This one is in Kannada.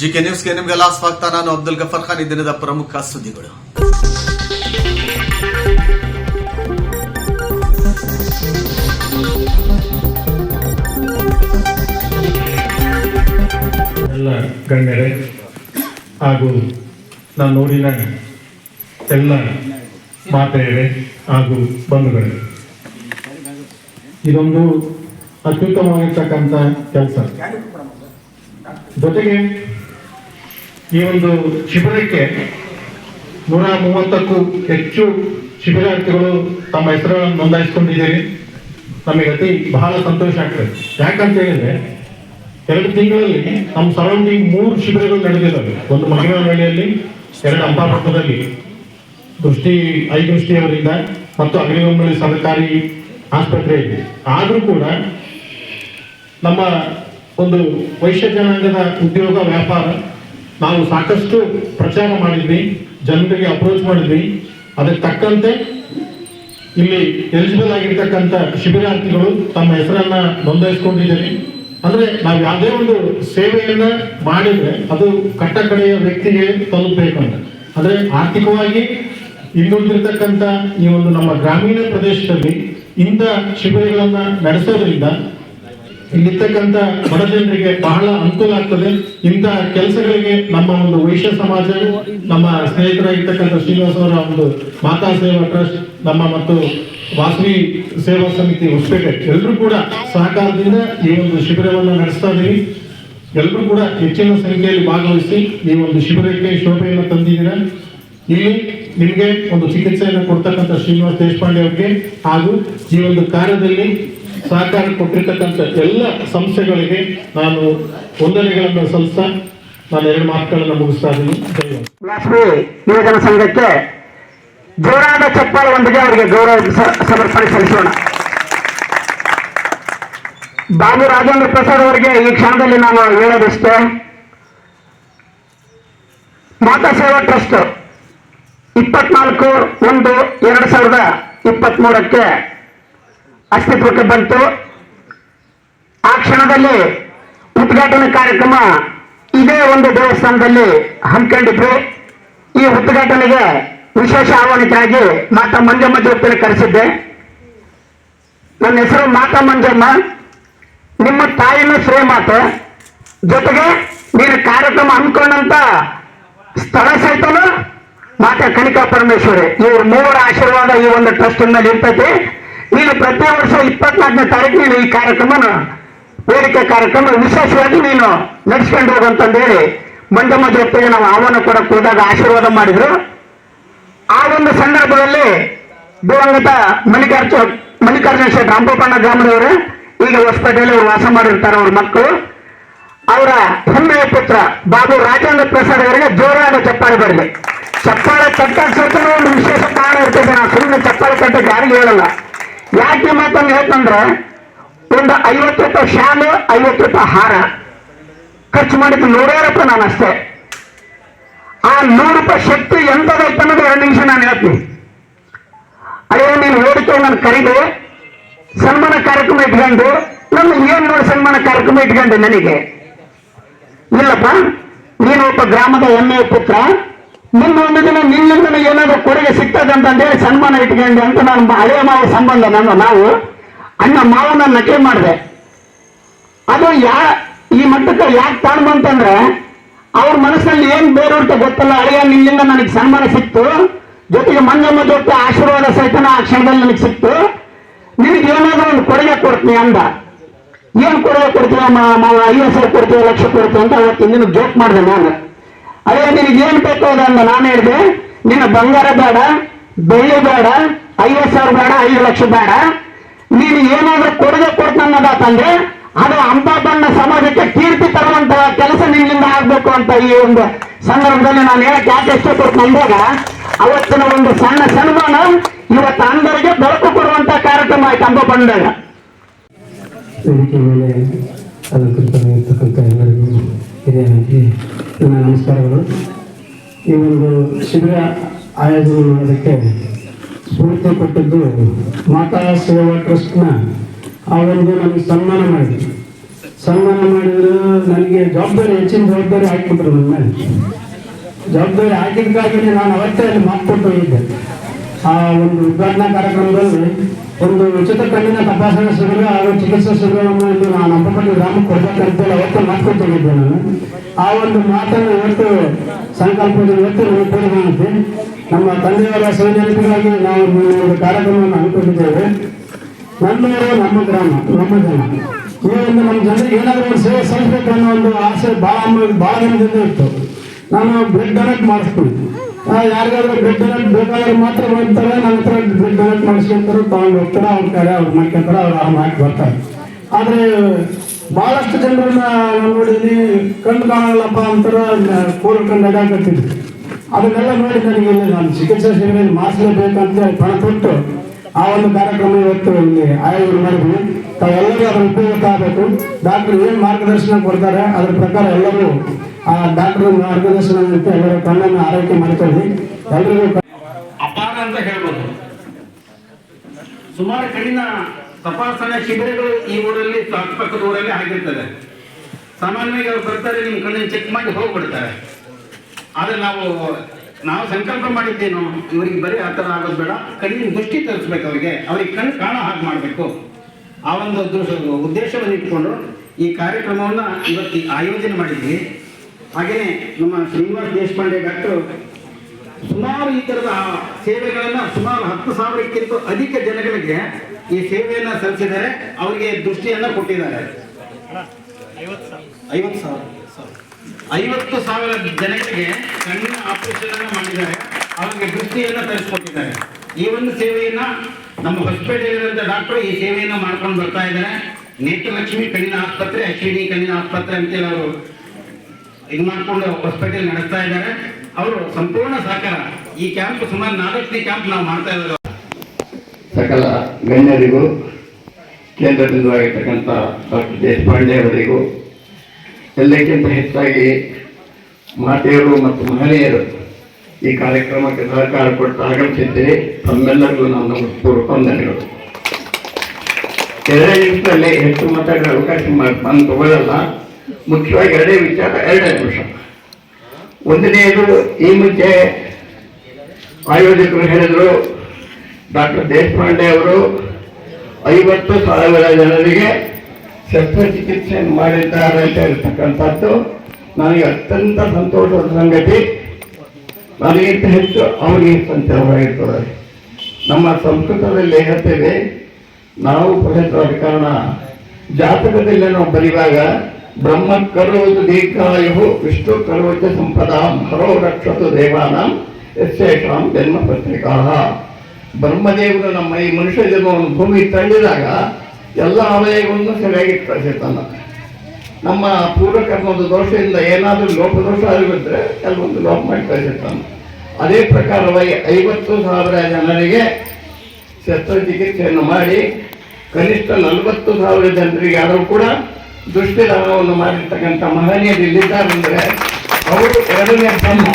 ಜಿಕೆ ನ್ಯೂಸ್ಗೆ ನಿಮಗೆಲ್ಲ ಸ್ವಾಗತ ನಾನು ಅಬ್ದುಲ್ ಗಫರ್ ಖಾನ್. ಈ ದಿನದ ಪ್ರಮುಖ ಸುದ್ದಿಗಳು. ಎಲ್ಲ ಗಣ್ಯರೇ ಹಾಗೂ ನಾನು ನೋಡಿನ ಎಲ್ಲ ಮಾತೆಯರೇ ಹಾಗೂ ಬಂಧುಗಳೇ, ಇದೊಂದು ಅತ್ಯುತ್ತಮವಾಗಿರ್ತಕ್ಕಂಥ ಕೆಲಸ. ಜೊತೆಗೆ ಈ ಒಂದು ಶಿಬಿರಕ್ಕೆ ನೂರ ಮೂವತ್ತಕ್ಕೂ ಹೆಚ್ಚು ಶಿಬಿರಾರ್ಥಿಗಳು ತಮ್ಮ ಹೆಸರುಗಳನ್ನು ನೋಂದಾಯಿಸಿಕೊಂಡಿದ್ದೀರಿ. ನಮಗೆ ಅತಿ ಬಹಳ ಸಂತೋಷ ಆಗ್ತದೆ. ಯಾಕಂತ ಹೇಳಿದ್ರೆ, ಎರಡು ತಿಂಗಳಲ್ಲಿ ನಮ್ಮ ಸರೌಂಡಿಂಗ್ ಮೂರು ಶಿಬಿರಗಳು ನಡೆದಿದ್ದಾವೆ. ಒಂದು ಮಹಿಳಾನಹಳ್ಳಿಯಲ್ಲಿ ಎರಡು ಅಂಬಾಪಟ್ಟಣದಲ್ಲಿ ದೃಷ್ಟಿ ಐ ದೃಷ್ಟಿಯವರಿಂದ ಮತ್ತು ಅಗ್ನಿಗೊಂಬಳಿ ಸರ್ಕಾರಿ ಆಸ್ಪತ್ರೆಯಲ್ಲಿ. ಆದರೂ ಕೂಡ ನಮ್ಮ ಒಂದು ವೈಶ್ಯ ಜನಾಂಗದ ಉದ್ಯೋಗ ವ್ಯಾಪಾರ ನಾವು ಸಾಕಷ್ಟು ಪ್ರಚಾರ ಮಾಡಿದ್ವಿ ಜನರಿಗೆ ಅಪ್ರೋಚ್ ಮಾಡಿದ್ವಿ. ಅದಕ್ಕೆ ತಕ್ಕಂತೆ ಇಲ್ಲಿ ಎಲಿಜಿಬಲ್ ಆಗಿರ್ತಕ್ಕಂಥ ಶಿಬಿರಾರ್ಥಿಗಳು ತಮ್ಮ ಹೆಸರನ್ನ ನೋಂದಾಯಿಸಿಕೊಂಡಿದ್ದೀರಿ. ಅಂದ್ರೆ ನಾವು ಯಾವುದೇ ಒಂದು ಸೇವೆಯನ್ನ ಮಾಡಿದ್ರೆ ಅದು ಕಟ್ಟ ಕಡೆಯ ವ್ಯಕ್ತಿಗೆ ತಲುಪಬೇಕಂತ ಅಂದ್ರೆ ಆರ್ಥಿಕವಾಗಿ ಹಿಂದುಳಿದಿರ್ತಕ್ಕಂಥ ಈ ಒಂದು ನಮ್ಮ ಗ್ರಾಮೀಣ ಪ್ರದೇಶದಲ್ಲಿ ಇಂಥ ಶಿಬಿರಗಳನ್ನ ನಡೆಸೋದ್ರಿಂದ ಇಲ್ಲಿರ್ತಕ್ಕಂಥ ಬಡ ಜನರಿಗೆ ಬಹಳ ಅನುಕೂಲ ಆಗ್ತದೆ. ಇಂಥ ಕೆಲಸಗಳಿಗೆ ನಮ್ಮ ಒಂದು ವೈಶ್ಯ ಸಮಾಜ, ನಮ್ಮ ಸ್ನೇಹಿತರಾಗಿರ್ತಕ್ಕಂಥ ಶ್ರೀನಿವಾಸ ಅವರ ಒಂದು ಮಾತಾ ಸೇವಾ ಟ್ರಸ್ಟ್, ನಮ್ಮ ಮತ್ತು ವಾಸವಿ ಸೇವಾ ಸಮಿತಿ ಹೊಸಪೇಟೆ ಎಲ್ಲರೂ ಕೂಡ ಸಹಕಾರದಿಂದ ಈ ಒಂದು ಶಿಬಿರವನ್ನು ನಡೆಸ್ತಾ ಇದ್ದೀವಿ ಎಲ್ಲರೂ ಕೂಡ ಹೆಚ್ಚಿನ ಸಂಖ್ಯೆಯಲ್ಲಿ ಭಾಗವಹಿಸಿ ಈ ಒಂದು ಶಿಬಿರಕ್ಕೆ ಶೋಭೆಯನ್ನು ತಂದಿದ್ದೀರಾ? ಇಲ್ಲಿ ನಿಮಗೆ ಒಂದು ಚಿಕಿತ್ಸೆಯನ್ನು ಕೊಡ್ತಕ್ಕಂಥ ಶ್ರೀನಿವಾಸ್ ದೇಶಪಾಂಡೆ ಅವರಿಗೆ ಹಾಗೂ ಈ ಒಂದು ಕಾರ್ಯದಲ್ಲಿ ಸಹಕಾರ ಕೊಟ್ಟಿರ್ತಕ್ಕಂಥ ಎಲ್ಲ ಸಂಸ್ಥೆಗಳಿಗೆ ನಾನು ವಂದನೆಗಳನ್ನು ಸಲ್ಲಿಸ್ತಾ ನಾನು ಎರಡು ಮಾತುಗಳನ್ನು ಮುಗಿಸ್ತಾ ಇದ್ದೀನಿ. ಲಕ್ಷ್ಮಿ ಯುವಜನ ಸಂಘಕ್ಕೆ ಜೋರಾದ ಚಪ್ಪಾಳೊಂದಿಗೆ ಅವರಿಗೆ ಗೌರವ ಸಮರ್ಪಣೆ ಸಲ್ಲಿಸೋಣ. ಬಾಬು ರಾಜೇಂದ್ರ ಪ್ರಸಾದ್ ಅವರಿಗೆ ಈ ಕ್ಷಣದಲ್ಲಿ ನಾನು ಹೇಳೋದಿಷ್ಟೇ. ಮಾತಾ ಸೇವಾ ಟ್ರಸ್ಟ್ ಇಪ್ಪತ್ನಾಲ್ಕು ಒಂದು ಎರಡು ಸಾವಿರದ ಇಪ್ಪತ್ಮೂರಕ್ಕೆ ಅಸ್ತಿತ್ವಕ್ಕೆ ಬಂತು. ಆ ಕ್ಷಣದಲ್ಲಿ ಉದ್ಘಾಟನಾ ಕಾರ್ಯಕ್ರಮ ಇದೇ ಒಂದು ದೇವಸ್ಥಾನದಲ್ಲಿ ಹಮ್ಮಿಕೊಂಡಿದ್ರು ಈ ಉದ್ಘಾಟನೆಗೆ ವಿಶೇಷ ಆಹ್ವಾನಿತರಾಗಿ ಮಾತಾ ಮಂಜಮ್ಮ ದೇವಸ್ಥಾನ ಕರೆಸಿದ್ದೆ. ನನ್ನ ಹೆಸರು ಮಾತಾ ಮಂಜಮ್ಮ. ನಿಮ್ಮ ತಾಯಿನ ಶ್ರೀಮಾತೆ ಜೊತೆಗೆ ನೀನು ಕಾರ್ಯಕ್ರಮ ಹಮ್ಮಿಕೊಂಡಂತ ಸ್ಥಳ ಸಹಿತನು ಮಾತಾ ಕಣಿಕಾ ಪರಮೇಶ್ವರಿ, ಇವ್ರ ಮೂವರ ಆಶೀರ್ವಾದ ಈ ಒಂದು ಟ್ರಸ್ಟ್ ಮೇಲೆ ಇರ್ತೈತಿ. ನೀನು ಪ್ರತಿ ವರ್ಷ ಇಪ್ಪತ್ನಾಲ್ಕನೇ ತಾರೀಕು ಈ ಕಾರ್ಯಕ್ರಮನ ವೇದಿಕೆ ಕಾರ್ಯಕ್ರಮ ವಿಶೇಷವಾಗಿ ನೀನು ನಡೆಸ್ಕೊಂಡು ಹೋಗಂತಂದೇಳಿ ಮಂಜಮ್ಮ ಜೊತೆಗೆ ನಾವು ಆಹ್ವಾನ ಕೊಡಕ್ಕೆ ಹೋದಾಗ ಆಶೀರ್ವಾದ ಮಾಡಿದ್ರು. ಆ ಒಂದು ಸಂದರ್ಭದಲ್ಲಿ ದಿವಂಗತ ಮಲ್ಲಿಕಾರ್ಜುನ ಮಲ್ಲಿಕಾರ್ಜುನ ಶೆಟ್ಟಿ ರಾಮಗೋಪಣ್ಣ ಗ್ರಾಮದವರು, ಈಗ ಹೊಸಪೇಟೆಯಲ್ಲಿ ಅವರು ವಾಸ ಮಾಡಿರ್ತಾರೆ ಅವ್ರ ಮಕ್ಕಳು. ಅವರ ಹೆಮ್ಮೆಯ ಪುತ್ರ ಬಾಬು ರಾಜೇಂದ್ರ ಪ್ರಸಾದ್ ಅವರಿಗೆ ಜೋರಾದ ಚಪ್ಪಾಳೆ ಬರಲಿ ಚಪ್ಪಾಳೆ ಕಟ್ಟ ಒಂದು ವಿಶೇಷ ಕಾರಣ ಇರ್ತದೆ. ನಾವು ಸುಮ್ಮನೆ ಚಪ್ಪಾಳೆ ಕಟ್ಟಕ್ಕೆ ಯಾರಿಗೂ ಹೇಳಲ್ಲ. ಯಾಕೆ ಹೇಳ್ತಂದ್ರ ಹೇಳ್ತಂದ್ರೆ ಒಂದು ಐವತ್ತು ರೂಪಾಯಿ ಶಾಲು, ಐವತ್ತು ರೂಪಾಯಿ ಹಾರ. ಖರ್ಚು ಮಾಡಿದ್ದು ನೂರೇ ರೂಪಾಯಿ ನಾನು ಅಷ್ಟೇ. ಆ ನೂರು ರೂಪಾಯಿ ಶಕ್ತಿ ಎಂತದೈತೆ ಅನ್ನೋದು ಎರಡು ನಿಮಿಷ ನಾನು ಹೇಳ್ತೀನಿ. ಅಯ್ಯೋ ನೀನು ಓಡಿಕೆ ನಾನು ಕರೀದು. ಸನ್ಮಾನ ಕಾರ್ಯಕ್ರಮ ಇಟ್ಕೊಂಡು ನನ್ನ ಏನ್ ನೋಡಿ ಸನ್ಮಾನ ಕಾರ್ಯಕ್ರಮ ಇಟ್ಕೊಂಡೆ ನನಗೆ? ಇಲ್ಲಪ್ಪ, ನೀನು ಒಬ್ಬ ಗ್ರಾಮದ ಹೆಮ್ಮೆಯ ಪುತ್ರ. ನಿನ್ನ ಒಂದು ದಿನ ನಿನ್ನಿಂದ ಏನಾದ್ರು ಕೊಡುಗೆ ಸಿಗ್ತದೆ ಅಂತಂದೇಳಿ ಸನ್ಮಾನ ಇಟ್ಕೊಂಡೆ ಅಂತ ನಾನು ಹಳೆಯ ಮಾವ ಸಂಬಂಧ ನಾನು ನಾವು ಅಣ್ಣ ಮಾವನ ನಟೆ ಮಾಡಿದೆ. ಅದು ಯಾ, ಈ ಮಟ್ಟಕ್ಕೆ ಯಾಕೆ ತಾಣ ಅಂತಂದ್ರೆ ಅವ್ರ ಮನಸ್ಸಲ್ಲಿ ಏನ್ ಬೇರೆ ಗೊತ್ತಲ್ಲ, ಅಳಿಯ, ನಿನ್ನಿಂದ ನನಗೆ ಸನ್ಮಾನ ಸಿಕ್ತು. ಜೊತೆಗೆ ಮಂಜಮ್ಮ ಜೊತೆ ಆಶೀರ್ವಾದ ಸಹಿತ ಆ ಕ್ಷಣದಲ್ಲಿ ನನಗೆ ಸಿಕ್ತು. ನಿನಗೆ ಏನಾದ್ರೂ ಒಂದು ಕೊಡುಗೆ ಕೊಡ್ತೀನಿ ಅಂದ. ಏನ್ ಕೊಡುಗೆ ಕೊಡ್ತೀವ ಮಾವ, ಐವತ್ತು ಸಾವಿರ ಲಕ್ಷ ಕೊಡ್ತೀವಿ ಅಂತ ಅವತ್ತು ನಿನಗೆ ಜೋಕ್ ಮಾಡಿದೆ ನಾನು. ಅದೇ ನಿನಗೆ ಏನ್ ಬೇಕು ಅದು ನಾನು ಹೇಳಿದೆ, ನಿನ್ನ ಬಂಗಾರ ಬೇಡ, ಬೆಳ್ಳಿ ಬೇಡ, ಐವತ್ತು ಸಾವಿರ ಬೇಡ, ಐದು ಲಕ್ಷ ಬೇಡ. ನೀನು ಏನಾದ್ರೂ ಕೊಡುಗೆ ಕೊಡ್ತನ್ನೋದಾತಂದ್ರೆ ಅದು ಅಂಬಾಬಣ್ಣ ಸಮಾಜಕ್ಕೆ ಕೀರ್ತಿ ತರುವಂತಹ ಕೆಲಸ ನಿನ್ನಿಂದ ಆಗ್ಬೇಕು ಅಂತ ಈ ಒಂದು ಸಂದರ್ಭದಲ್ಲಿ ನಾನು ಹೇಳಕ್ಕೆ ಯಾಕೆ ಇಷ್ಟಪಟ್ಟು ಅಂದಾಗ ಅವತ್ತಿನ ಒಂದು ಸಣ್ಣ ಸನ್ಮಾನ ಇವತ್ತು ಅಂದರಿಗೆ ಬೆಳಕು ಕೊಡುವಂತ ಕಾರ್ಯಕ್ರಮ ಆಯ್ತು ಅಂಬಾಬಣ್ಣದಾಗ ವೇದಿಕೆ ಮೇಲೆ ಎಲ್ಲರಿಗೂ ಹಿರಿಯರಾಗಿ ನನ್ನ ನಮಸ್ಕಾರಗಳು. ಈ ಒಂದು ಶಿಬಿರ ಆಯೋಜನೆ ಮಾಡೋದಕ್ಕೆ ಸ್ಫೂರ್ತಿ ಕೊಟ್ಟದ್ದು ಮಾತಾ ಸೇವಾ ಟ್ರಸ್ಟ್ನ ಒಂದು ನಮಗೆ ಸನ್ಮಾನ ಮಾಡಿದ್ರು ಸನ್ಮಾನ ಮಾಡಿದ್ರು ನನಗೆ ಜವಾಬ್ದಾರಿ ಹೆಚ್ಚಿನ ಜವಾಬ್ದಾರಿ ಹಾಕಿಬಿಟ್ರು ನನ್ನ ಮೇಲೆ. ಜವಾಬ್ದಾರಿ ಹಾಕಿದ್ದಕ್ಕಾಗಿ ನಾನು ಅವತ್ತೇ ಅಲ್ಲಿ ಮಾತು ಹೋಗಿದ್ದೆ. ಆ ಒಂದು ಉದ್ಘಾಟನಾ ಕಾರ್ಯಕ್ರಮದಲ್ಲಿ ಒಂದು ಉಚಿತ ಕಣ್ಣಿನ ತಪಾಸಣಾ ಶಿಬಿರ ಹಾಗೂ ಚಿಕಿತ್ಸಾ ಶಿಬಿರವನ್ನು ಇಲ್ಲಿ ನಾನು ಹಬ್ಬಪಟ್ಟಿ ಗ್ರಾಮಕ್ಕೆ ಕೊಡ್ಬೇಕಂತೇಳಿ ಅವತ್ತೇ ಮಾತು ಹೋಗಿದ್ದೆ ನಾನು. ಆ ಒಂದು ಮಾತನ್ನು ಇವತ್ತು ಸಂಕಲ್ಪದ ಇವತ್ತು ಕೂಡಿ ನಮ್ಮ ತಂದೆಯವರ ಸೌಜನ್ಯಕ್ಕಾಗಿ ನಾವು ಒಂದು ಕಾರ್ಯಕ್ರಮವನ್ನು ಹಮ್ಮಿಕೊಂಡಿದ್ದೇವೆ. ನಮ್ಮವರು ನಮ್ಮ ಗ್ರಾಮ, ನಮ್ಮ ಜನ. ಈ ಒಂದು ನಮ್ಮ ಜನರಿಗೆ ಏನಾದರೂ ಒಂದು ಸೇವೆ ಸಲ್ಲಿಸಬೇಕು ಅನ್ನೋ ಒಂದು ಆಸೆ ಭಾಳ ಭಾಳ ದಿನದಿಂದ ಇತ್ತು. ನಾನು ಬ್ಲಡ್ ಡೊನೇಟ್ ಮಾಡಿಸ್ತೀನಿ. ಯಾರಿಗಾದ್ರೂ ಬ್ಲಡ್ ಬೇಕಾದ್ರೆ ಮಾತ್ರ ಬರ್ತಾರೆ ನನ್ನ ಹತ್ರ ಬ್ಲಡ್ ತಗೊಂಡು ಹೋಗ್ತಾರೆ, ಅವ್ರ ಕಡೆ ಅವ್ರು ಮಾಡ್ಕೊಂತಾರೆ, ಅವ್ರು ಬರ್ತಾರೆ. ಆದರೆ ಭಾಳಷ್ಟು ಜನರನ್ನ ನಾನು ನೋಡಿದ್ದೀನಿ ಕಣ್ಣು ಕಾಣಲ್ಲಪ್ಪ ಅಂತಾರೆ ಕೂರ್ಕೊಂಡು ಅಡ್ಡಾಕತ್ತಿದ್ರು ಅದನ್ನೆಲ್ಲ ನೋಡಿ ನನಗೆ ನಾನು ಚಿಕಿತ್ಸಾ ಶಿಬಿರದಲ್ಲಿ ಮಾಡಿಸ್ಲೇಬೇಕಂತ ಪಣ ತೊಟ್ಟು. ಆ ಒಂದು ಕಾರ್ಯಕ್ರಮ ಇವತ್ತು ಇಲ್ಲಿ ಆಯೋಜನೆ ಮಾಡಿದ್ವಿ ತಾವೆಲ್ಲರೂ ಅದರ ಉಪಯೋಗ ಆಗಬೇಕು. ಡಾಕ್ಟರ್ ಏನು ಮಾರ್ಗದರ್ಶನ ಕೊಡ್ತಾರೆ, ಅದ್ರ ಪ್ರಕಾರ ಎಲ್ಲರೂ ಆ ಡಾಕ್ಟರ್ ಮಾರ್ಗದರ್ಶನ ಅಂತ ಎಲ್ಲರ ಕಣ್ಣನ್ನು ಆರೈಕೆ ಮಾಡ್ಕೊಳ್ಳಿ. ಎಲ್ಲರಿಗೂ ಅಪಾರ ಅಂತ ಹೇಳ್ಬೋದು. ಸುಮಾರು ಕಣ್ಣಿನ ತಪಾಸಣೆ ಶಿಬಿರಗಳು ಈ ಊರಲ್ಲಿ ಅಕ್ಕಪಕ್ಕದ ಊರಲ್ಲಿ ಆಗಿರ್ತದೆ. ಸಾಮಾನ್ಯವಾಗಿ ಅವ್ರು ಬರ್ತಾರೆ, ನಿಮ್ಮ ಕಣ್ಣನ್ನು ಚೆಕ್ ಮಾಡಿ ಹೋಗ್ಬಿಡ್ತಾರೆ. ಆದ್ರೆ ನಾವು ನಾವು ಸಂಕಲ್ಪ ಮಾಡಿದ್ದೇನು? ಇವರಿಗೆ ಬರೀ ಆ ಥರ ಆಗೋದು ಬೇಡ. ಕಣ್ಣಿನ ದೃಷ್ಟಿ ತರಿಸ್ಬೇಕು ಅವರಿಗೆ. ಅವ್ರಿಗೆ ಕಣ್ಣು ಕಾಣ ಹಾಗೆ ಮಾಡಬೇಕು. ಆ ಒಂದು ಉದ್ದೇಶವನ್ನು ಇಟ್ಕೊಂಡು ಈ ಕಾರ್ಯಕ್ರಮವನ್ನು ಇವತ್ತು ಆಯೋಜನೆ ಮಾಡಿದ್ವಿ. ಹಾಗೆಯೇ ನಮ್ಮ ಶ್ರೀನಿವಾಸ್ ದೇಶಪಾಂಡೆ ಡಾಕ್ಟರ್, ಸುಮಾರು ಈ ಥರದ ಸೇವೆಗಳನ್ನು ಸುಮಾರು ಹತ್ತು ಸಾವಿರಕ್ಕಿಂತ ಅಧಿಕ ಜನಗಳಿಗೆ ಈ ಸೇವೆಯನ್ನು ಸಲ್ಲಿಸಿದ್ದಾರೆ. ಅವರಿಗೆ ದೃಷ್ಟಿಯನ್ನ ಕೊಟ್ಟಿದ್ದಾರೆ. ಐವತ್ತು ಸಾವಿರ ಐವತ್ತು ಸಾವಿರ ಜನಗಳಿಗೆ ಕಣ್ಣಿನ ಆಪರೇಷನ್ ಅನ್ನ ಮಾಡಿದ್ದಾರೆ. ಅವರಿಗೆ ದೃಷ್ಟಿಯನ್ನ ತರಿಸ್ಕೊಟ್ಟಿದ್ದಾರೆ. ಈ ಒಂದು ಸೇವೆಯನ್ನ ನಮ್ಮ ಹೊಸಪೇಟೆಯಲ್ಲಿರುವಂಥ ಡಾಕ್ಟರ್ ಈ ಸೇವೆಯನ್ನು ಮಾಡ್ಕೊಂಡು ಬರ್ತಾ ಇದ್ದಾರೆ. ನೇತ್ರಲಕ್ಷ್ಮಿ ಕಣ್ಣಿನ ಆಸ್ಪತ್ರೆ ಅಶ್ವಿನಿ ಕಣ್ಣಿನ ಆಸ್ಪತ್ರೆ ಅಂತೇಳಿ ಅವರು ಇದು ಮಾಡಿಕೊಂಡು ಹೊಸಪೇಟೆಯಲ್ಲಿ ನಡೆಸ್ತಾ ಇದ್ದಾರೆ. ಅವರು ಸಂಪೂರ್ಣ ಸಹಕಾರ. ಈ ಕ್ಯಾಂಪ್ ಸುಮಾರು ನಾಲ್ಕನೇ ಕ್ಯಾಂಪ್ ನಾವು ಮಾಡ್ತಾ ಇದ್ದಾರೆ ಸಕಲ ಗಣ್ಯರಿಗೂ ಕೇಂದ್ರದಿಂದ ಆಗಿರ್ತಕ್ಕಂಥ ಡಾಕ್ಟರ್ ದೇಶಪಾಂಡೆ ಅವರಿಗೂ ಎಲ್ಲಕ್ಕಿಂತ ಹೆಚ್ಚಾಗಿ ಮಾತೆಯರು ಮತ್ತು ಮಹಿಳೆಯರು ಈ ಕಾರ್ಯಕ್ರಮಕ್ಕೆ ಸಹಕಾರ ಕೊಟ್ಟು ಆಗಮಿಸಿದ್ದೀರಿ. ತಮ್ಮೆಲ್ಲರಿಗೂ ನನ್ನ ಪೂರ್ವಕ ವಂದನೆಗಳು. ಎರಡು ನಿಮಿಷದಲ್ಲಿ ಹೆಚ್ಚು ಮಾತಾಡೋ ಅವಕಾಶ ಮಾಡಿ ಬಂದು ತಗೊಳ್ಳಲ್ಲ. ಮುಖ್ಯವಾಗಿ ಎರಡೇ ವಿಚಾರ, ಎರಡನೇ ಅಂಶ. ಒಂದನೆಯದು ಈ ಮುಂಚೆ ಆಯೋಜಕರು ಹೇಳಿದರು, ಡಾಕ್ಟರ್ ದೇಶಪಾಂಡೆ ಅವರು ಐವತ್ತು ಸಾವಿರ ಜನರಿಗೆ ಶಸ್ತ್ರಚಿಕಿತ್ಸೆ ಮಾಡಿದ್ದಾರೆ ಅಂತ ಹೇಳ್ತಕ್ಕಂಥದ್ದು ನನಗೆ ಅತ್ಯಂತ ಸಂತೋಷದ ಸಂಗತಿ. ನನಗಿಂತ ಹೆಚ್ಚು ಅವರಿಗೆ ಸಂತೋಷವಾಗಿರ್ತದೆ ನಮ್ಮ ಸಂಸ್ಕೃತದಲ್ಲಿ ಹೇಳ್ತೇವೆ, ನಾವು ಪ್ರಸಿದ್ಧವಾದ ಕಾರಣ ಜಾತಕದಲ್ಲಿ ನಾವು ಬರೆಯುವಾಗ ಬ್ರಹ್ಮ ಕರೋದು ದೀರ್ಘಾಯು ವಿಷ್ಣು ಕರೋಚ ಸಂಪದ ಹರೋ ರಕ್ಷತು ದೇವಾನಾಂ ಯಶೇಷಾಂ ಜನ್ಮ ಪತ್ರಿಕಾ. ಬ್ರಹ್ಮದೇವರು ನಮ್ಮ ಈ ಮನುಷ್ಯ ಜನ್ಮವನ್ನು ಭೂಮಿ ತಳ್ಳಿದಾಗ ಎಲ್ಲ ಅವಯವನ್ನು ಸರಿಯಾಗಿ ಕಳಿಸಿರ್ತಾನ ನಮ್ಮ ಪೂರ್ವಕರ್ಮದ ದೋಷದಿಂದ ಏನಾದರೂ ಲೋಪದೋಷ ಆಗಿದ್ರೆ ಕೆಲವೊಂದು ಲೋಪ ಮಾಡಿ ಕಳಿಸಿರ್ತಾನೆ ಅದೇ ಪ್ರಕಾರವಾಗಿ ಐವತ್ತು ಸಾವಿರ ಜನರಿಗೆ ಶಸ್ತ್ರಚಿಕಿತ್ಸೆಯನ್ನು ಮಾಡಿ ಕನಿಷ್ಠ ನಲವತ್ತು ಸಾವಿರ ಜನರಿಗೆ ಆದರೂ ಕೂಡ ದುಷ್ಟಿದಾನವನ್ನು ಮಾಡಿರ್ತಕ್ಕಂಥ ಮಹನೀಯರು ಇಲ್ಲಿದ್ದಾರೆಂದರೆ ಅವರು ಎರಡನೇ ಬ್ರಹ್ಮ.